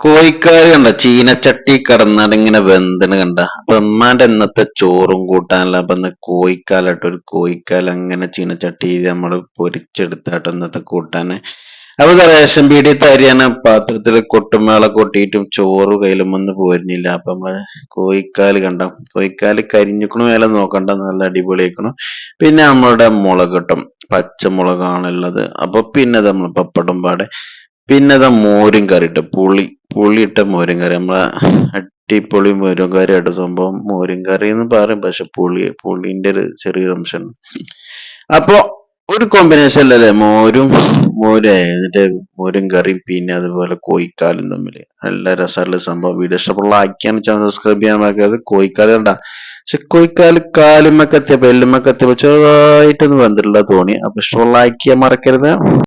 കോഴിക്കാര് കണ്ട ചീനച്ചട്ടി കിടന്നാട് വെന്തിന് കണ്ട. അപ്പൊ ഉമ്മാന്റെ ഇന്നത്തെ ചോറും കൂട്ടാനല്ല അപ്പൊ ഇന്ന് ഒരു കോഴിക്കാൽ അങ്ങനെ ചീനച്ചട്ടി നമ്മൾ പൊരിച്ചെടുത്തായിട്ട് ഇന്നത്തെ കൂട്ടാന്. അപ്പൊ റേഷൻ പീടിയത്തെ അരിയാണ് പാത്രത്തിൽ കൊട്ടുമേള കൊട്ടിയിട്ടും ചോറ് കയ്യിലും ഒന്നും പോരുന്നില്ല. അപ്പൊ നമ്മൾ കോഴിക്കാൽ കണ്ട. കോഴിക്കാൽ കരിഞ്ഞിക്കണു മേലെ നോക്കണ്ട. നല്ല അടിപൊളിയാക്കണം പിന്നെ നമ്മളുടെ മുളക് കിട്ടും പച്ചമുളകാണുള്ളത് അപ്പൊ പിന്നെ നമ്മൾ പപ്പടം പാടെ. പിന്നെ മോരും കറിയിട്ട് പുളി. പുളി ഇട്ട മോരും കറി നമ്മളെ അടിപൊളി മോരും കറി ആയിട്ട് സംഭവം. മോരും കറി എന്ന് പറയും പക്ഷെ പുളി പുളിന്റെ ഒരു ചെറിയൊരു അംശം അപ്പൊ ഒരു കോമ്പിനേഷൻ അല്ലല്ലേ മോരും മോര് എന്നിട്ട് മോരും കറിയും പിന്നെ അതുപോലെ കോഴിക്കാലും തമ്മിൽ. നല്ല രസമുള്ള സംഭവം. വീഡിയോ ഇഷ്ടപ്പെടുന്ന ആക്കിയാണ് ചാനൽ സബ്സ്ക്രൈബ് ചെയ്യാൻ മറക്കരുത്. കോയിക്കാലും ഉണ്ടാ പക്ഷെ കോഴിക്കാൽ കാലുമ്മക്കെത്തിയപ്പോ എല്ലുമ്മക്കെത്തിയപ്പോ ചെറുതായിട്ടൊന്ന് വന്നിട്ടില്ല തോണി അപ്പൊ ഇഷ്ടമുള്ള ആക്കിയാൽ മറക്കരുത്.